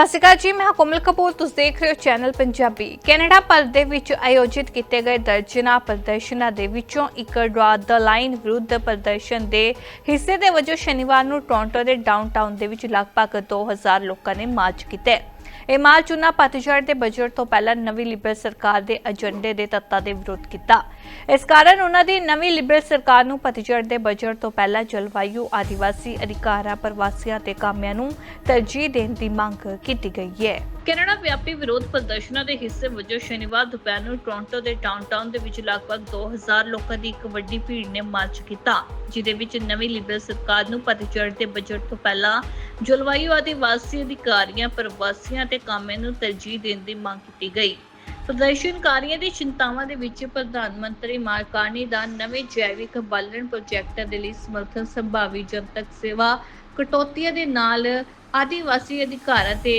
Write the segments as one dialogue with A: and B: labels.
A: ਸਤਿ ਸ਼੍ਰੀ ਅਕਾਲ ਜੀ, ਮੈਂ ਹਾਂ ਕੋਮਲ ਕਪੂਰ, ਤੁਸੀਂ ਦੇਖ ਰਹੇ ਹੋ ਚੈਨਲ ਪੰਜਾਬੀ। ਕੈਨੇਡਾ ਭਰ ਦੇ ਵਿੱਚ ਆਯੋਜਿਤ ਕੀਤੇ ਗਏ ਦਰਜਨਾ ਪ੍ਰਦਰਸ਼ਨਾਂ ਦੇ ਵਿੱਚੋਂ ਇੱਕ ਡਰਾ ਦ ਲਾਈਨ ਵਿਰੁੱਧ ਪ੍ਰਦਰਸ਼ਨ ਦੇ ਹਿੱਸੇ ਦੇ ਵਜੋਂ ਸ਼ਨੀਵਾਰ ਨੂੰ ਟੋਰਾਂਟੋ ਦੇ ਡਾਊਨਟਾਊਨ ਦੇ ਵਿੱਚ ਲਗਭਗ 2000 ਲੋਕਾਂ ਨੇ ਮਾਰਚ ਕੀਤਾ ਇਹ ਮਾਰਚ ਉਹਨਾਂ ਪਤਝੜ ਦੇ ਬਜਟ ਤੋਂ ਪਹਿਲਾਂ ਨਵੀਂ ਲਿਬਰਲ ਸਰਕਾਰ ਦੇ ਏਜੰਡੇ ਦੇ ਤੱਤਾਂ ਦੇ ਵਿਰੋਧ ਕੀਤਾ। ਇਸ ਕਾਰਨ ਉਹਨਾਂ ਦੀ ਨਵੀਂ ਲਿਬਰਲ ਸਰਕਾਰ ਨੂੰ ਪਤਝੜ ਦੇ ਬਜਟ ਤੋਂ ਪਹਿਲਾਂ ਜਲਵਾਯੂ, ਆਦੀਵਾਸੀ ਅਧਿਕਾਰਾਂ, ਪ੍ਰਵਾਸੀਆਂ ਤੇ ਕਾਮਿਆਂ ਨੂੰ ਤਰਜੀਹ ਦੇਣ ਦੀ ਮੰਗ ਕੀਤੀ ਗਈ ਹੈ। ਕੈਨੇਡਾ ਵਿਆਪੀ ਵਿਰੋਧ ਪ੍ਰਦਰਸ਼ਨਾਂ ਦੇ ਹਿੱਸੇ ਵਜੋਂ ਸ਼ਨੀਵਾਰ ਦੁਪਹਿਰ ਨੂੰ ਟੋਰਾਂਟੋ ਦੇ ਡਾਊਨਟਾਊਨ ਦੇ ਵਿੱਚ ਲਗਭਗ 2000 ਲੋਕਾਂ ਦੀ ਇੱਕ ਵੱਡੀ ਭੀੜ ਨੇ ਮਾਰਚ ਕੀਤਾ। ਜਿਦੇ ਵਿੱਚ ਨਵੀਂ ਲਿਬਰਲ ਸਰਕਾਰ ਨੂੰ ਪਤਝੜ ਦੇ ਬਜਟ ਤੋਂ ਪਹਿਲਾਂ ਜਲਵਾਯੂ ਆਦੀਵਾਸੀ ਅਧਿਕਾਰੀਆਂ, ਪ੍ਰਵਾਸੀਆਂ ਤੇ ਕਾਮਿਆਂ ਨੂੰ ਤਰਜੀਹ ਦੇਣ ਦੀ ਮੰਗ ਕੀਤੀ ਗਈ। ਪ੍ਰਦਰਸ਼ਨਕਾਰੀਆਂ ਦੀ ਚਿੰਤਾਵਾਂ ਦੇ ਵਿੱਚ ਪ੍ਰਧਾਨ ਮੰਤਰੀ ਮਾਰਕਾਨੀ ਦਾ ਨਵੇਂ ਜੈਵਿਕ ਬਾਲਣ ਪ੍ਰੋਜੈਕਟਾਂ ਦੇ ਲਈ ਸਮਰਥਨ, ਸੰਭਾਵੀ ਜਨਤਕ ਸੇਵਾ, ਕਟੌਤੀਆਂ ਦੇ ਨਾਲ ਆਦੀਵਾਸੀ ਅਧਿਕਾਰਾਂ ਤੇ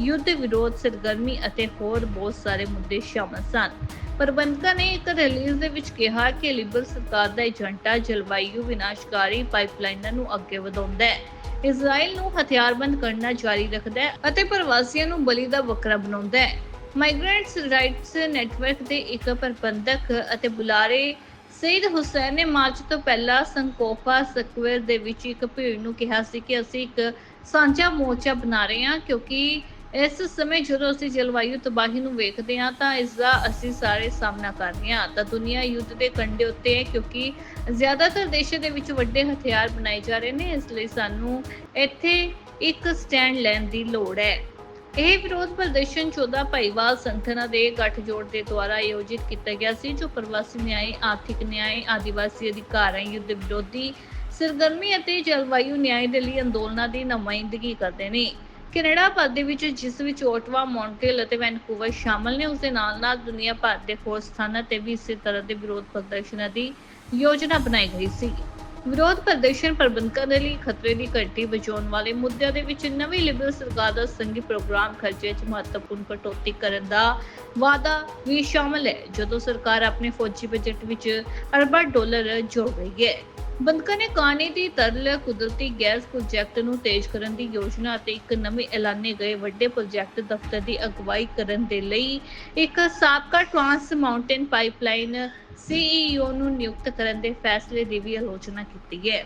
A: ਯੁੱਧ ਵਿਰੋਧ, ਸਰਗਰਮੀ ਅਤੇ ਹੋਰ ਬਹੁਤ ਸਾਰੇ ਮੁੱਦੇ ਸ਼ਾਮਲ ਸਨ। ਪ੍ਰਬੰਧਕਾਂ ਨੇ ਇੱਕ ਰਿਲੀਜ਼ ਦੇ ਵਿੱਚ ਕਿਹਾ ਕਿ ਲਿਬਰਲ ਸਰਕਾਰ ਦਾ ਏਜੰਡਾ ਜਲਵਾਯੂ ਵਿਨਾਸ਼ਕਾਰੀ ਪਾਈਪਲਾਈਨਾਂ ਨੂੰ ਅੱਗੇ ਵਧਾਉਂਦਾ ਹੈ। ਇਜ਼ਰਾਈਲ ਨੂੰ ਹਥਿਆਰਬੰਦ ਕਰਨਾ ਜਾਰੀ ਰੱਖਦਾ ਹੈ ਅਤੇ ਪ੍ਰਵਾਸੀਆਂ ਨੂੰ ਬਲੀ ਦਾ ਬੱਕਰਾ ਬਣਾਉਂਦਾ ਹੈ। ਮਾਈਗ੍ਰੈਂਟਸ ਰਾਈਟਸ ਨੈਟਵਰਕ ਦੇ ਇੱਕ ਪ੍ਰਬੰਧਕ ਅਤੇ ਬੁਲਾਰੇ ਸਈਦ ਹੁਸੈਨ ਨੇ ਮਾਰਚ ਤੋਂ ਪਹਿਲਾਂ ਸੰਕੋਪਾ ਸਕੁਅਰ ਦੇ ਵਿੱਚ ਇੱਕ ਭੀੜ ਨੂੰ ਕਿਹਾ ਸੀ ਕਿ ਅਸੀਂ ਇੱਕ ਸਾਂਝਾ ਮੋਰਚਾ ਬਣਾ ਰਹੇ ਹਾਂ ਕਿਉਂਕਿ ਇਸ ਸਮੇਂ ਜਦੋਂ ਅਸੀਂ ਜਲਵਾਯੂ ਤਬਾਹੀ ਨੂੰ ਵੇਖਦੇ ਹਾਂ ਤਾਂ ਇਸ ਦਾ ਅਸੀਂ ਸਾਰੇ ਸਾਹਮਣਾ ਕਰ ਰਹੇ ਹਾਂ। ਤਾਂ ਦੁਨੀਆ ਯੁੱਧ ਦੇ ਕੰਢੇ ਉੱਤੇ ਹੈ ਕਿਉਂਕਿ ਜ਼ਿਆਦਾਤਰ ਦੇਸ਼ਾਂ ਦੇ ਵਿੱਚ ਵੱਡੇ ਹਥਿਆਰ ਬਣਾਏ ਜਾ ਰਹੇ ਨੇ ਇਸ ਲਈ ਸਾਨੂੰ ਇੱਥੇ ਇੱਕ ਸਟੈਂਡ ਲੈਣ ਦੀ ਲੋੜ ਹੈ। ਇਹ ਵਿਰੋਧ ਪ੍ਰਦਰਸ਼ਨ 14 ਭਾਈਵਾਲ ਸੰਗਠਨਾਂ ਦੇ ਗੱਠਜੋੜ ਦੇ ਦੁਆਰਾ ਆਯੋਜਿਤ ਕੀਤਾ ਗਿਆ ਸੀ ਜੋ ਪ੍ਰਵਾਸੀ ਨਿਆਂ, ਆਰਥਿਕ ਨਿਆਂ, ਆਦੀਵਾਸੀ ਅਧਿਕਾਰਾਂ, ਯੁੱਧ ਵਿਰੋਧੀ ਸਰਗਰਮੀ ਅਤੇ ਜਲਵਾਯੂ ਨਿਆਂ ਦੇ ਲਈ ਅੰਦੋਲਨਾਂ ਦੀ ਨੁਮਾਇੰਦਗੀ ਕਰਦੇ ਨੇ। ਕੈਨੇਡਾ ਭਰ ਦੇ ਵਿੱਚ ਜਿਸ ਵਿੱਚ ਓਟਵਾ, ਮੌਂਟਰੀਅਲ ਅਤੇ ਵੈਨਕੂਵਰ ਸ਼ਾਮਲ ਨੇ ਉਸ ਦੇ ਨਾਲ ਨਾਲ ਦੁਨੀਆ ਭਰ ਦੇ ਹੋਰ ਸਥਾਨਾਂ ਤੇ ਵੀ ਇਸੇ ਤਰ੍ਹਾਂ ਦੇ ਵਿਰੋਧ ਪ੍ਰਦਰਸ਼ਨਾਂ ਦੀ ਯੋਜਨਾ ਬਣਾਈ ਗਈ ਸੀ। ਵਿਰੋਧ ਪ੍ਰਦਰਸ਼ਨ ਪ੍ਰਬੰਧਕਾਂ ਦੇ ਲਈ ਖਤਰੇ ਦੀ ਘੰਟੀ ਵਜਾਉਣ ਵਾਲੇ ਮੁੱਦਿਆਂ ਦੇ ਵਿੱਚ ਨਵੀਂ ਲਿਬਰਲ ਸਰਕਾਰ ਦਾ ਸੰਘੀ ਪ੍ਰੋਗਰਾਮ ਖਰਚੇ 'ਚ ਮਹੱਤਵਪੂਰਨ ਕਟੌਤੀ ਕਰਨ ਦਾ ਵਾਅਦਾ ਵੀ ਸ਼ਾਮਲ ਹੈ ਜਦੋਂ ਸਰਕਾਰ ਆਪਣੇ ਫੌਜੀ ਬਜਟ ਵਿੱਚ ਅਰਬਾਂ ਡਾਲਰ ਜੋੜ ਰਹੀ ਹੈ। ਬੰਦਕਾਂ ਨੇ ਕਾਨੇ ਦੀ ਤਰਲ ਕੁਦਰਤੀ ਗੈਸ ਪ੍ਰੋਜੈਕਟ ਨੂੰ ਤੇਜ਼ ਕਰਨ ਦੀ ਯੋਜਨਾ ਅਤੇ ਇੱਕ ਨਵੇਂ ਐਲਾਨੇ ਗਏ ਵੱਡੇ ਪ੍ਰੋਜੈਕਟ ਦਫ਼ਤਰ ਦੀ ਅਗਵਾਈ ਕਰਨ ਦੇ ਲਈ ਇੱਕ ਸਾਬਕਾ ਟਰਾਂਸ ਮਾਊਂਟੇਨ ਪਾਈਪਲਾਈਨ ਸੀਈਓ ਨੂੰ ਨਿਯੁਕਤ ਕਰਨ ਦੇ ਫੈਸਲੇ ਦੀ ਵੀ ਆਲੋਚਨਾ ਕੀਤੀ ਹੈ।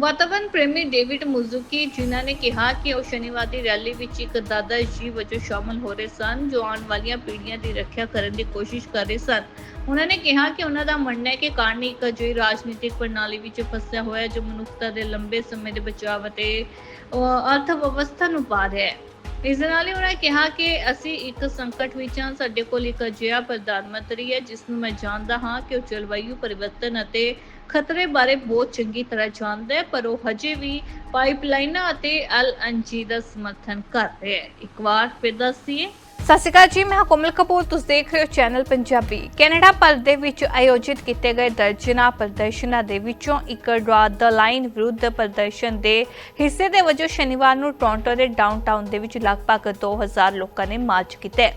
A: ਵਾਤਾਵਰਣ ਪ੍ਰੇਮੀ ਡੇਵਿਡ ਮੁਜ਼ੂਕੀ, ਜਿਨ੍ਹਾਂ ਨੇ ਕਿਹਾ ਕਿ ਉਹ ਸ਼ਨੀਵਾਰ ਦੀ ਰੈਲੀ ਵਿੱਚ ਇੱਕ ਦਾਦਾ ਜੀ ਵਜੋਂ ਸ਼ਾਮਲ ਹੋ ਰਹੇ ਸਨ, ਜੋ ਆਉਣ ਵਾਲੀਆਂ ਪੀੜ੍ਹੀਆਂ ਦੀ ਰੱਖਿਆ ਕਰਨ ਦੀ ਕੋਸ਼ਿਸ਼ ਕਰ ਰਹੇ ਸਨ। ਉਹਨਾਂ ਨੇ ਕਿਹਾ ਕਿ ਉਹਨਾਂ ਦਾ ਮੰਨਣਾ ਹੈ ਕਿ ਕਾਰਨ ਇੱਕ ਅਜਿਹੀ ਰਾਜਨੀਤਿਕ ਪ੍ਰਣਾਲੀ ਵਿੱਚ ਫਸਿਆ ਹੋਇਆ ਜੋ ਮਨੁੱਖਤਾ ਦੇ ਲੰਬੇ ਸਮੇਂ ਦੇ ਬਚਾਅ ਅਤੇ ਅਰਥ ਵਿਵਸਥਾ ਨੂੰ ਪਾ ਰਿਹਾ ਹੈ। ਇਸ ਦੇ ਨਾਲ ਹੀ ਉਹਨਾਂ ਕਿਹਾ ਕਿ ਅਸੀਂ ਇੱਕ ਸੰਕਟ ਵਿੱਚ ਹਾਂ, ਸਾਡੇ ਕੋਲ ਇੱਕ ਅਜਿਹਾ ਪ੍ਰਧਾਨ ਮੰਤਰੀ ਹੈ, ਜਿਸ ਨੂੰ ਮੈਂ ਜਾਣਦਾ ਹਾਂ ਕਿ ਉਹ ਜਲਵਾਯੂ ਪਰਿਵਰਤਨ ਅਤੇ ਖਤਰੇ ਬਾਰੇ ਬਹੁਤ ਚੰਗੀ ਤਰ੍ਹਾਂ ਜਾਣਦਾ ਹੈ, ਪਰ ਉਹ ਹਜੇ ਵੀ ਪਾਈਪਲਾਈਨਾਂ ਅਤੇ ਐਲਐਨਜੀ ਦਾ ਸਮਰਥਨ ਕਰ ਰਿਹਾ ਹੈ। ਇੱਕ ਵਾਰ ਫਿਰ ਦੱਸੀਏ। ਸਤਿ ਸ਼੍ਰੀ ਅਕਾਲ ਜੀ, ਮੈਂ ਹਾਂ ਕੋਮਲ ਕਪੂਰ। ਤੁਸੀਂ ਦੇਖ ਰਹੇ ਹੋ ਚੈਨਲ ਪੰਜਾਬੀ। ਕੈਨੇਡਾ ਭਰ ਦੇ ਵਿੱਚ ਆਯੋਜਿਤ ਕੀਤੇ ਗਏ ਦਰਜਨਾ ਪ੍ਰਦਰਸ਼ਨਾਂ ਦੇ ਵਿੱਚੋਂ ਇੱਕ ਡਰਾ ਦ ਲਾਈਨ ਵਿਰੁੱਧ ਪ੍ਰਦਰਸ਼ਨ ਦੇ ਹਿੱਸੇ ਦੇ ਵਜੋਂ ਸ਼ਨੀਵਾਰ ਨੂੰ ਟੋਰਾਂਟੋ ਦੇ ਡਾਊਨਟਾਊਨ ਦੇ ਵਿੱਚ ਲਗਭਗ 2000 ਲੋਕਾਂ ਨੇ ਮਾਰਚ ਕੀਤਾ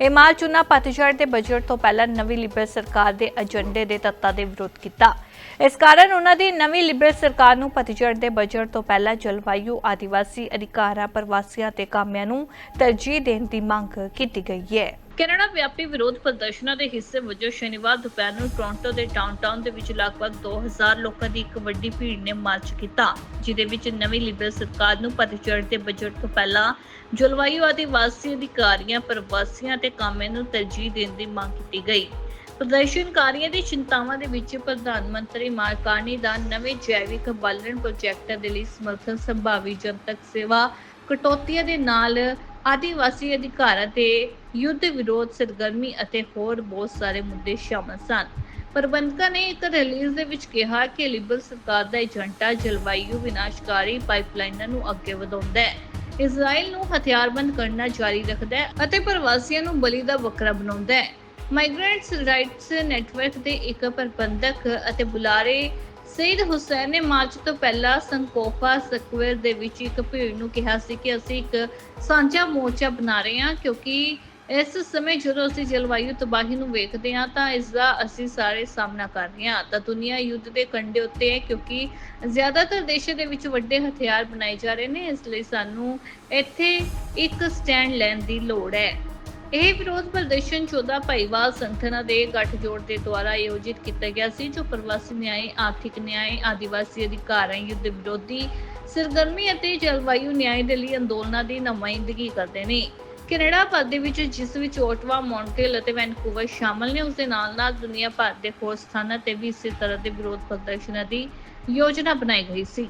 A: ਇਹ ਮਾਰਚ ਉਹਨਾਂ ਪਤਝੜ ਦੇ ਬਜਟ ਤੋਂ ਪਹਿਲਾਂ ਨਵੀਂ ਲਿਬਰਲ ਸਰਕਾਰ ਦੇ ਏਜੰਡੇ ਦੇ ਤੱਤਾਂ ਦੇ ਵਿਰੋਧ ਕੀਤਾ। ਇਸ ਕਾਰਨ ਉਹਨਾਂ ਦੀ ਨਵੀਂ ਲਿਬਰਲ ਸਰਕਾਰ ਨੂੰ ਪਤਝੜ ਦੇ ਬਜਟ ਤੋਂ ਪਹਿਲਾਂ ਜਲਵਾਯੂ ਆਦੀਵਾਸੀ ਅਧਿਕਾਰਾਂ, ਪ੍ਰਵਾਸੀਆਂ ਤੇ ਕਾਮਿਆਂ ਨੂੰ ਤਰਜੀਹ ਦੇਣ ਦੀ ਮੰਗ ਕੀਤੀ ਗਈ ਹੈ। ਕੈਨੇਡਾ ਵਿਆਪੀ ਵਿਰੋਧ ਪ੍ਰਦਰਸ਼ਨਾਂ ਦੇ ਹਿੱਸੇ ਵਜੋਂ ਸ਼ਨੀਵਾਰ ਦੁਪਹਿਰ ਨੂੰ ਟੋਰਾਂਟੋ ਦੇ ਡਾਊਨਟਾਊਨ ਦੇ ਵਿੱਚ ਲਗਭਗ 2000 ਲੋਕਾਂ ਦੀ ਇੱਕ ਵੱਡੀ ਭੀੜ ਨੇ ਮਾਰਚ ਕੀਤਾ ਜਿਦੇ ਵਿੱਚ ਨਵੀਂ ਲਿਬਰਲ ਸਰਕਾਰ ਨੂੰ ਪਤਝੜ ਦੇ ਬਜਟ ਤੋਂ ਪਹਿਲਾਂ ਜਲਵਾਯੂ ਆਦੀਵਾਸੀ ਅਧਿਕਾਰੀਆਂ, ਪ੍ਰਵਾਸੀਆਂ ਤੇ ਕਾਮਿਆਂ ਨੂੰ ਤਰਜੀਹ ਦੇਣ ਦੀ ਮੰਗ ਕੀਤੀ ਗਈ। ਪ੍ਰਦਰਸ਼ਨਕਾਰੀਆਂ ਦੀ ਚਿੰਤਾਵਾਂ ਦੇ ਵਿੱਚ ਪ੍ਰਧਾਨ ਮੰਤਰੀ ਮਾਰਕਾਨੀ ਦਾ ਨਵੇਂ ਜੈਵਿਕ ਬਾਲਣ ਪ੍ਰੋਜੈਕਟਾਂ ਦੇ ਲਈ ਸਮਰਥਨ, ਸੰਭਾਵੀ ਜਨਤਕ ਸੇਵਾ, ਕਟੌਤੀਆਂ ਦੇ ਨਾਲ ਆਦੀਵਾਸੀ ਅਧਿਕਾਰਾਂ ਤੇ ਯੁੱਧ ਵਿਰੋਧ, ਸਰਗਰਮੀ ਅਤੇ ਹੋਰ ਬਹੁਤ ਸਾਰੇ ਮੁੱਦੇ ਸ਼ਾਮਲ ਸਨ। ਪ੍ਰਬੰਧਕਾਂ ਨੇ ਇੱਕ ਰਿਲੀਜ਼ ਦੇ ਵਿੱਚ ਕਿਹਾ ਕਿ ਲਿਬਰਲ ਸਰਕਾਰ ਦਾ ਏਜੰਟਾ ਜਲਵਾਯੂ ਵਿਨਾਸ਼ਕਾਰੀ ਪਾਈਪਲਾਈਨਾਂ ਨੂੰ ਅੱਗੇ ਵਧਾਉਂਦਾ ਹੈ। ਇਜ਼ਰਾਈਲ ਨੂੰ ਹਥਿਆਰਬੰਦ ਕਰਨਾ ਜਾਰੀ ਰੱਖਦਾ ਹੈ ਅਤੇ ਪ੍ਰਵਾਸੀਆਂ ਨੂੰ ਬਲੀ ਦਾ ਬੱਕਰਾ ਬਣਾਉਂਦਾ ਹੈ। ਮਾਈਗ੍ਰੈਂਟਸ ਰਾਈਟਸ ਨੈਟਵਰਕ ਦੇ ਇੱਕ ਪ੍ਰਬੰਧਕ ਅਤੇ ਬੁਲਾਰੇ ਸਈਦ ਹੁਸੈਨ ਨੇ ਮਾਰਚ ਤੋਂ ਪਹਿਲਾਂ ਸੰਕੋਫਾ ਸਕੁਅਰ ਦੇ ਵਿੱਚ ਇੱਕ ਭੀੜ ਨੂੰ ਕਿਹਾ ਸੀ ਕਿ ਅਸੀਂ ਇੱਕ ਸਾਂਝਾ ਮੋਰਚਾ ਬਣਾ ਰਹੇ ਹਾਂ ਕਿਉਂਕਿ ਇਸ ਸਮੇਂ ਜਦੋਂ ਅਸੀਂ ਜਲਵਾਯੂ ਤਬਾਹੀ ਨੂੰ ਵੇਖਦੇ ਹਾਂ ਤਾਂ ਇਸ ਦਾ ਅਸੀਂ ਸਾਰੇ ਸਾਹਮਣਾ ਕਰ ਰਹੇ ਹਾਂ। ਤਾਂ ਦੁਨੀਆ ਯੁੱਧ ਦੇ ਕੰਢੇ ਉੱਤੇ ਹੈ ਕਿਉਂਕਿ ਜ਼ਿਆਦਾਤਰ ਦੇਸ਼ਾਂ ਦੇ ਵਿੱਚ ਵੱਡੇ ਹਥਿਆਰ ਬਣਾਏ ਜਾ ਰਹੇ ਨੇ, ਇਸ ਲਈ ਸਾਨੂੰ ਇੱਥੇ ਇੱਕ ਸਟੈਂਡ ਲੈਣ ਦੀ ਲੋੜ ਹੈ। ਇਹ ਵਿਰੋਧ ਪ੍ਰਦਰਸ਼ਨ 14 ਭਾਈਵਾਲ ਸੰਗਠਨਾਂ ਦੇ ਗੱਠਜੋੜ ਦੇ ਦੁਆਰਾ ਆਯੋਜਿਤ ਕੀਤਾ ਗਿਆ ਸੀ ਜੋ ਪ੍ਰਵਾਸੀ ਨਿਆਂ, ਆਰਥਿਕ ਨਿਆਂ, ਆਦੀਵਾਸੀ ਅਧਿਕਾਰਾਂ, ਯੁੱਧ ਵਿਰੋਧੀ ਸਰਗਰਮੀ ਅਤੇ ਜਲਵਾਯੂ ਨਿਆਂ ਦੇ ਲਈ ਅੰਦੋਲਨਾਂ ਦੀ ਨੁਮਾਇੰਦਗੀ ਕਰਦੇ ਨੇ। ਕੈਨੇਡਾ ਭਰ ਦੇ ਵਿੱਚ ਜਿਸ ਵਿੱਚ ਓਟਵਾ, ਮੌਂਟਰੀਅਲ ਅਤੇ ਵੈਨਕੂਵਰ ਸ਼ਾਮਲ ਨੇ ਉਸ ਦੇ ਨਾਲ ਨਾਲ ਦੁਨੀਆ ਭਰ ਦੇ ਹੋਰ ਸਥਾਨਾਂ ਤੇ ਵੀ ਇਸੇ ਤਰ੍ਹਾਂ ਦੇ ਵਿਰੋਧ ਪ੍ਰਦਰਸ਼ਨਾਂ ਦੀ ਯੋਜਨਾ ਬਣਾਈ ਗਈ ਸੀ।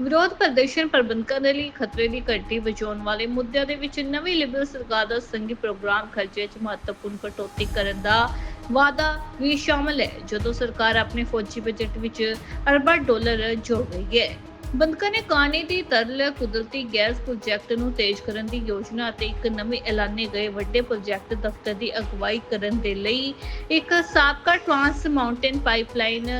A: ਵਿਰੋਧ ਪ੍ਰਦਰਸ਼ਨ ਪ੍ਰਬੰਧਕਾਂ ਦੇ ਲਈ ਖਤਰੇ ਦੀ ਘੰਟੀ ਵਜਾਉਣ ਵਾਲੇ ਮੁੱਦਿਆਂ ਦੇ ਵਿੱਚ ਨਵੀਂ ਲਿਬਰਲ ਸਰਕਾਰ ਦਾ ਸੰਘੀ ਪ੍ਰੋਗਰਾਮ ਖਰਚੇ 'ਚ ਮਹੱਤਵਪੂਰਨ ਕਟੌਤੀ ਕਰਨ ਦਾ ਵਾਅਦਾ ਵੀ ਸ਼ਾਮਲ ਹੈ, ਜਦੋਂ ਸਰਕਾਰ ਆਪਣੇ ਫੌਜੀ ਬਜਟ ਵਿੱਚ ਅਰਬਾਂ ਡਾਲਰ ਜੋੜ ਰਹੀ ਹੈ। ਬੰਦਕਾਂ ਨੇ ਕਾਨੇ ਦੀ ਤਰਲ ਕੁਦਰਤੀ ਗੈਸ ਪ੍ਰੋਜੈਕਟ ਨੂੰ ਤੇਜ਼ ਕਰਨ ਦੀ ਯੋਜਨਾ ਅਤੇ ਇੱਕ ਨਵੇਂ ਐਲਾਨੇ ਗਏ ਵੱਡੇ ਪ੍ਰੋਜੈਕਟ ਦਫ਼ਤਰ ਦੀ ਅਗਵਾਈ ਕਰਨ ਦੇ ਲਈ ਇੱਕ ਸਾਬਕਾ ਟਰਾਂਸ ਮਾਊਂਟੇਨ ਪਾਈਪਲਾਈਨ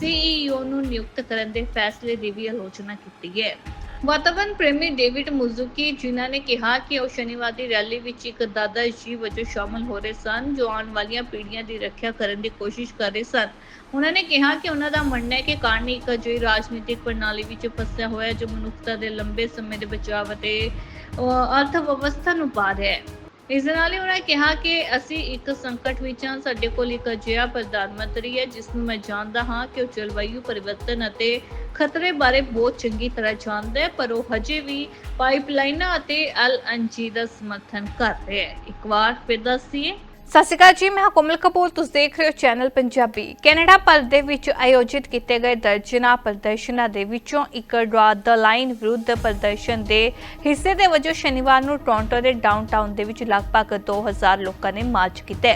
A: ਸੀਈਓ ਨੂੰ ਨਿਯੁਕਤ ਕਰਨ ਦੇ ਫੈਸਲੇ ਦੀ ਵੀ ਆਲੋਚਨਾ ਕੀਤੀ ਹੈ। ਵਾਤਾਵਰਣ ਪ੍ਰੇਮੀ ਡੇਵਿਡ ਮੁਜ਼ੂਕੀ ਜਿਨ੍ਹਾਂ ਨੇ ਕਿਹਾ ਕਿ ਉਹ ਸ਼ਨੀਵਾਰ ਦੀ ਰੈਲੀ ਵਿੱਚ ਇੱਕ ਦਾਦਾ ਜੀ ਵਜੋਂ ਸ਼ਾਮਲ ਹੋ ਰਹੇ ਸਨ ਜੋ ਆਉਣ ਵਾਲੀਆਂ ਪੀੜ੍ਹੀਆਂ ਦੀ ਰੱਖਿਆ ਕਰਨ ਦੀ ਕੋਸ਼ਿਸ਼ ਕਰ ਰਹੇ ਸਨ। ਉਹਨਾਂ ਨੇ ਕਿਹਾ ਕਿ ਉਹਨਾਂ ਦਾ ਮੰਨਣਾ ਹੈ ਕਿ ਕਾਰਨ ਇੱਕ ਅਜਿਹੀ ਰਾਜਨੀਤਿਕ ਪ੍ਰਣਾਲੀ ਵਿੱਚ ਫਸਿਆ ਹੋਇਆ ਹੈ ਜੋ ਮਨੁੱਖਤਾ ਦੇ ਲੰਬੇ ਸਮੇਂ ਦੇ ਬਚਾਅ ਅਤੇ ਅਹ, ਅਰਥ ਵਿਵਸਥਾ ਨੂੰ ਪਾ ਰਿਹਾ ਹੈ। ਇਸ ਦੇ ਨਾਲ ਹੀ ਉਹਨਾਂ ਕਿਹਾ ਕਿ ਅਸੀਂ ਇੱਕ ਸੰਕਟ ਵਿੱਚ ਹਾਂ, ਸਾਡੇ ਕੋਲ ਇੱਕ ਅਜਿਹਾ ਪ੍ਰਧਾਨ ਮੰਤਰੀ ਹੈ, ਜਿਸ ਨੂੰ ਮੈਂ ਜਾਣਦਾ ਹਾਂ ਕਿ ਉਹ ਜਲਵਾਯੂ ਪਰਿਵਰਤਨ ਅਤੇ ਖਤਰੇ ਬਾਰੇ ਬਹੁਤ ਚੰਗੀ ਤਰ੍ਹਾਂ ਜਾਣਦਾ ਹੈ, ਪਰ ਉਹ ਹਜੇ ਵੀ ਪਾਈਪਲਾਈਨਾਂ ਅਤੇ ਐਲਐਨਜੀ ਦਾ ਸਮਰਥਨ ਕਰ ਰਿਹਾ ਹੈ। ਇੱਕ ਵਾਰ ਫਿਰ ਦੱਸੀਏ ਸਤਿ ਸ਼੍ਰੀ ਅਕਾਲ ਜੀ, ਮੈਂ ਕੋਮਲ ਕਪੂਰ, ਤੁਸੀਂ ਦੇਖ ਰਹੇ ਹੋ ਚੈਨਲ ਪੰਜਾਬੀ। ਕੈਨੇਡਾ ਭਰ ਦੇ ਵਿੱਚ ਆਯੋਜਿਤ ਕੀਤੇ ਗਏ ਦਰਜਨਾ ਪ੍ਰਦਰਸ਼ਨਾਂ ਦੇ ਵਿੱਚੋਂ ਇੱਕ ਡਰਾ ਦ ਲਾਈਨ ਵਿਰੁੱਧ ਪ੍ਰਦਰਸ਼ਨ ਦੇ ਹਿੱਸੇ ਦੇ ਵਜੋਂ ਸ਼ਨੀਵਾਰ ਨੂੰ ਟੋਰਾਂਟੋ ਦੇ ਡਾਊਨਟਾਊਨ ਦੇ ਵਿੱਚ ਲਗਭਗ 2000 ਲੋਕਾਂ ਨੇ ਮਾਰਚ ਕੀਤਾ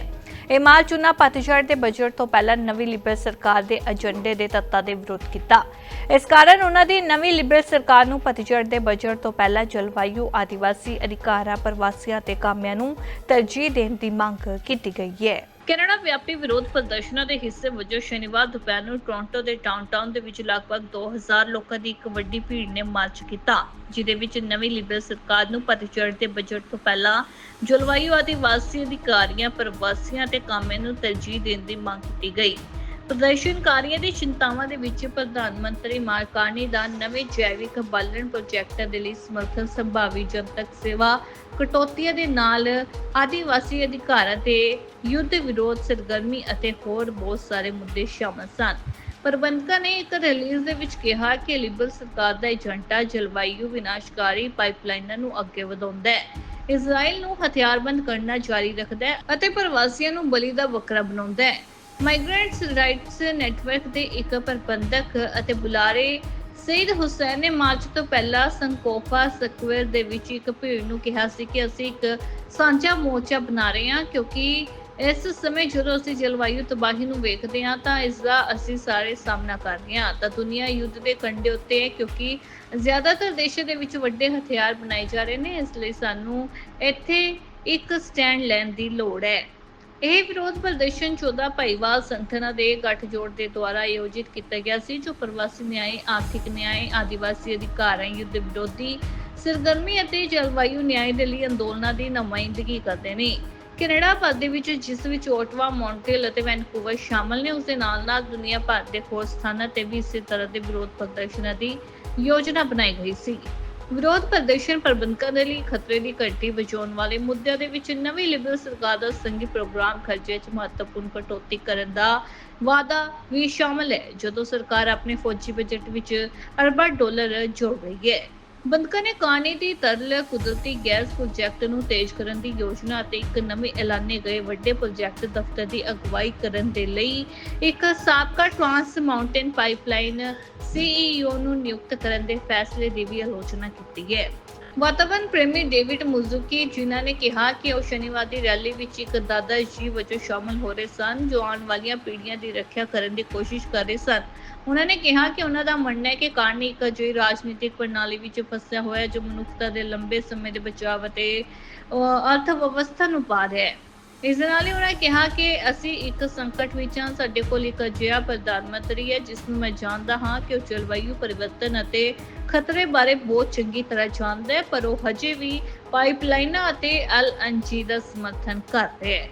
A: ਇਹ ਮਾਰਚ ਉਹਨਾਂ ਪਤਝੜ ਦੇ ਬਜਟ ਤੋਂ ਪਹਿਲਾਂ ਨਵੀਂ ਲਿਬਰਲ ਸਰਕਾਰ ਦੇ ਏਜੰਡੇ ਦੇ ਤੱਤਾਂ ਦੇ ਵਿਰੋਧ ਕੀਤਾ। ਇਸ ਕਾਰਨ ਉਹਨਾਂ ਦੀ ਨਵੀਂ ਲਿਬਰਲ ਸਰਕਾਰ ਨੂੰ ਪਤਝੜ ਦੇ ਬਜਟ ਤੋਂ ਪਹਿਲਾਂ ਜਲਵਾਯੂ ਆਦੀਵਾਸੀ ਅਧਿਕਾਰਾਂ, ਪ੍ਰਵਾਸੀਆਂ ਤੇ ਕਾਮਿਆਂ ਨੂੰ ਤਰਜੀਹ ਦੇਣ ਦੀ ਮੰਗ ਕੀਤੀ ਗਈ ਹੈ। ਕੈਨੇਡਾ ਵਿਆਪੀ ਵਿਰੋਧ ਪ੍ਰਦਰਸ਼ਨਾਂ ਦੇ ਹਿੱਸੇ ਵਜੋਂ ਸ਼ਨੀਵਾਰ ਦੁਪਹਿਰ ਨੂੰ ਟੋਰਾਂਟੋ ਦੇ ਡਾਊਨਟਾਊਨ ਦੇ ਵਿੱਚ ਲਗਭਗ 2000 ਲੋਕਾਂ ਦੀ ਇੱਕ ਵੱਡੀ ਭੀੜ ਨੇ ਮਾਰਚ ਕੀਤਾ ਜਿਦੇ ਵਿੱਚ ਨਵੀਂ ਲਿਬਰਲ ਸਰਕਾਰ ਨੂੰ ਪਤਝੜ ਦੇ ਬਜਟ ਤੋਂ ਪਹਿਲਾਂ ਜਲਵਾਯੂ ਆਦਿ ਵਾਸੀ ਅਧਿਕਾਰੀਆਂ, ਪ੍ਰਵਾਸੀਆਂ ਤੇ ਕਾਮਿਆਂ ਨੂੰ ਤਰਜੀਹ ਦੇਣ ਦੀ ਮੰਗ ਕੀਤੀ ਗਈ। ਪ੍ਰਦਰਸ਼ਨਕਾਰੀਆਂ ਦੀ ਚਿੰਤਾਵਾਂ ਦੇ ਵਿੱਚ ਪ੍ਰਧਾਨ ਮੰਤਰੀ ਮਾਰਕਾਨੀ ਦਾ ਨਵੇਂ ਜੈਵਿਕ ਬਾਲਣ ਪ੍ਰੋਜੈਕਟਾਂ ਦੇ ਲਈ ਸਮਰਥਨ ਸੰਭਾਵੀ ਜਨਤਕ ਸੇਵਾ ਕਟੌਤੀਆਂ ਦੇ ਨਾਲ ਆਦੀਵਾਸੀ ਅਧਿਕਾਰਾਂ ਤੇ ਯੁੱਧ ਵਿਰੋਧ, ਸਰਗਰਮੀ ਅਤੇ ਹੋਰ ਬਹੁਤ ਸਾਰੇ ਮੁੱਦੇ ਸ਼ਾਮਲ ਸਨ। ਪ੍ਰਬੰਧਕਾਂ ਨੇ ਇੱਕ ਰਿਲੀਜ਼ ਦੇ ਵਿੱਚ ਕਿਹਾ ਕਿ ਲਿਬਰਲ ਸਰਕਾਰ ਦਾ ਏਜੰਟਾ ਜਲਵਾਯੂ ਵਿਨਾਸ਼ਕਾਰੀ ਪਾਈਪਲਾਈਨਾਂ ਨੂੰ ਅੱਗੇ ਵਧਾਉਂਦਾ ਹੈ। ਇਜ਼ਰਾਈਲ ਨੂੰ ਹਥਿਆਰਬੰਦ ਕਰਨਾ ਜਾਰੀ ਰੱਖਦਾ ਹੈ ਅਤੇ ਪ੍ਰਵਾਸੀਆਂ ਨੂੰ ਬਲੀ ਦਾ ਵਕਰਾ ਬਣਾਉਂਦਾ ਹੈ। ਮਾਈਗ੍ਰੈਂਟਸ ਰਾਈਟਸ ਨੈਟਵਰਕ ਦੇ ਇੱਕ ਪ੍ਰਬੰਧਕ ਅਤੇ ਬੁਲਾਰੇ ਸਈਦ ਹੁਸੈਨ ਨੇ ਮਾਰਚ ਤੋਂ ਪਹਿਲਾਂ ਸੰਕੋਫਾ ਸਕੁਅਰ ਦੇ ਵਿੱਚ ਇੱਕ ਭੀੜ ਨੂੰ ਕਿਹਾ ਸੀ ਕਿ ਅਸੀਂ ਇੱਕ ਸਾਂਝਾ ਮੋਰਚਾ ਬਣਾ ਰਹੇ ਹਾਂ ਕਿਉਂਕਿ ਇਸ ਸਮੇਂ ਜਦੋਂ ਅਸੀਂ ਜਲਵਾਯੂ ਤਬਾਹੀ ਨੂੰ ਵੇਖਦੇ ਹਾਂ ਤਾਂ ਇਸ ਦਾ ਅਸੀਂ ਸਾਰੇ ਸਾਹਮਣਾ ਕਰ ਰਹੇ ਹਾਂ। ਤਾਂ ਦੁਨੀਆ ਯੁੱਧ ਦੇ ਕੰਢੇ ਉੱਤੇ ਹੈ ਕਿਉਂਕਿ ਜ਼ਿਆਦਾਤਰ ਦੇਸ਼ਾਂ ਦੇ ਵਿੱਚ ਵੱਡੇ ਹਥਿਆਰ ਬਣਾਏ ਜਾ ਰਹੇ ਨੇ, ਇਸ ਲਈ ਸਾਨੂੰ ਇੱਥੇ ਇੱਕ ਸਟੈਂਡ ਲੈਣ ਦੀ ਲੋੜ ਹੈ। ਇਹ ਵਿਰੋਧ ਪ੍ਰਦਰਸ਼ਨ 14 ਭਾਈਵਾਲ ਸੰਗਠਨਾਂ ਦੇ ਗੱਠਜੋੜ ਦੇ ਦੁਆਰਾ ਆਯੋਜਿਤ ਕੀਤਾ ਗਿਆ ਸੀ ਜੋ ਪ੍ਰਵਾਸੀ ਨਿਆਂ, ਆਰਥਿਕ ਨਿਆਂ, ਆਦੀਵਾਸੀ ਅਧਿਕਾਰਾਂ, ਯੁੱਧ ਵਿਰੋਧੀ ਸਰਗਰਮੀ ਅਤੇ ਜਲਵਾਯੂ ਨਿਆਂ ਦੇ ਲਈ ਅੰਦੋਲਨਾਂ ਦੀ ਨੁਮਾਇੰਦਗੀ ਕਰਦੇ ਨੇ। ਕੈਨੇਡਾ ਭਰ ਦੇ ਵਿੱਚ ਜਿਸ ਵਿੱਚ ਓਟਵਾ, ਮੌਂਟਰੀਅਲ ਅਤੇ ਵੈਨਕੂਵਰ ਸ਼ਾਮਲ ਨੇ ਉਸ ਦੇ ਨਾਲ ਨਾਲ ਦੁਨੀਆ ਭਰ ਦੇ ਹੋਰ ਸਥਾਨਾਂ ਤੇ ਵੀ ਇਸੇ ਤਰ੍ਹਾਂ ਦੇ ਵਿਰੋਧ ਪ੍ਰਦਰਸ਼ਨਾਂ ਦੀ ਯੋਜਨਾ ਬਣਾਈ ਗਈ ਸੀ। ਵਿਰੋਧ ਪ੍ਰਦਰਸ਼ਨ ਪ੍ਰਬੰਧਕਾਂ ਦੇ ਲਈ ਖਤਰੇ ਦੀ ਘੰਟੀ ਵਜਾਉਣ ਵਾਲੇ ਮੁੱਦਿਆਂ ਦੇ ਵਿੱਚ ਨਵੀਂ ਲਿਬਰਲ ਸਰਕਾਰ ਦਾ ਸੰਘੀ ਪ੍ਰੋਗਰਾਮ ਖਰਚੇ 'ਚ ਮਹੱਤਵਪੂਰਨ ਕਟੌਤੀ ਕਰਨ ਦਾ ਵਾਅਦਾ ਵੀ ਸ਼ਾਮਲ ਹੈ, ਜਦੋਂ ਸਰਕਾਰ ਆਪਣੇ ਫੌਜੀ ਬਜਟ ਵਿੱਚ ਅਰਬਾਂ ਡਾਲਰ ਜੋੜ ਰਹੀ ਹੈ। ਬੰਦਕਾਂ ਨੇ ਕਾਨੇ ਦੀ ਤਰਲ ਕੁਦਰਤੀ ਗੈਸ ਪ੍ਰੋਜੈਕਟ ਨੂੰ ਤੇਜ਼ ਕਰਨ ਦੀ ਯੋਜਨਾ ਅਤੇ ਇੱਕ ਨਵੇਂ ਐਲਾਨੇ ਗਏ ਵੱਡੇ ਪ੍ਰੋਜੈਕਟ ਦਫ਼ਤਰ ਦੀ ਅਗਵਾਈ ਕਰਨ ਦੇ ਲਈ ਇੱਕ ਸਾਬਕਾ ਟਰਾਂਸ ਮਾਊਂਟੇਨ ਪਾਈਪਲਾਈਨ ਸੀਈਓ ਨੂੰ ਨਿਯੁਕਤ ਕਰਨ ਦੇ ਫੈਸਲੇ ਦੀ ਵੀ ਆਲੋਚਨਾ ਕੀਤੀ ਹੈ। ਵਾਤਾਵਰਣ ਪ੍ਰੇਮੀ ਡੇਵਿਡ ਮੁਜ਼ੂਕੀ, ਜਿਨ੍ਹਾਂ ਨੇ ਕਿਹਾ ਕਿ ਉਹ ਸ਼ਨੀਵਾਰ ਦੀ ਰੈਲੀ ਵਿੱਚ ਇੱਕ ਦਾਦਾ ਜੀ ਵਜੋਂ ਸ਼ਾਮਲ ਹੋ ਰਹੇ ਸਨ, ਜੋ ਆਉਣ ਵਾਲੀਆਂ ਪੀੜ੍ਹੀਆਂ ਦੀ ਰੱਖਿਆ ਕਰਨ ਦੀ ਕੋਸ਼ਿਸ਼ ਕਰ ਰਹੇ ਸਨ। ਉਹਨਾਂ ਨੇ ਕਿਹਾ ਕਿ ਉਹਨਾਂ ਦਾ ਮੰਨਣਾ ਹੈ ਕਿ ਕਾਰਨ ਇੱਕ ਅਜਿਹੀ ਰਾਜਨੀਤਿਕ ਪ੍ਰਣਾਲੀ ਵਿੱਚ ਫਸਿਆ ਹੋਇਆ ਹੈ ਜੋ ਮਨੁੱਖਤਾ ਦੇ ਲੰਬੇ ਸਮੇਂ ਦੇ ਬਚਾਅ ਅਤੇ ਅਰਥ ਵਿਵਸਥਾ ਨੂੰ ਪਾ ਰਿਹਾ ਹੈ। ਇਸ ਦੇ ਨਾਲ ਹੀ ਉਹਨਾਂ ਕਿਹਾ ਕਿ ਅਸੀਂ ਇੱਕ ਸੰਕਟ ਵਿੱਚ ਹਾਂ, ਸਾਡੇ ਕੋਲ ਇੱਕ ਅਜਿਹਾ ਪ੍ਰਧਾਨ ਮੰਤਰੀ ਹੈ, ਜਿਸ ਨੂੰ ਮੈਂ ਜਾਣਦਾ ਹਾਂ ਕਿ ਉਹ ਜਲਵਾਯੂ ਪਰਿਵਰਤਨ ਅਤੇ ਖਤਰੇ ਬਾਰੇ ਬਹੁਤ ਚੰਗੀ ਤਰ੍ਹਾਂ ਜਾਣਦਾ ਹੈ, ਪਰ ਉਹ ਹਜੇ ਵੀ ਪਾਈਪਲਾਈਨਾਂ ਅਤੇ ਐਲਐਨਜੀ ਦਾ ਸਮਰਥਨ ਕਰ ਰਿਹਾ ਹੈ।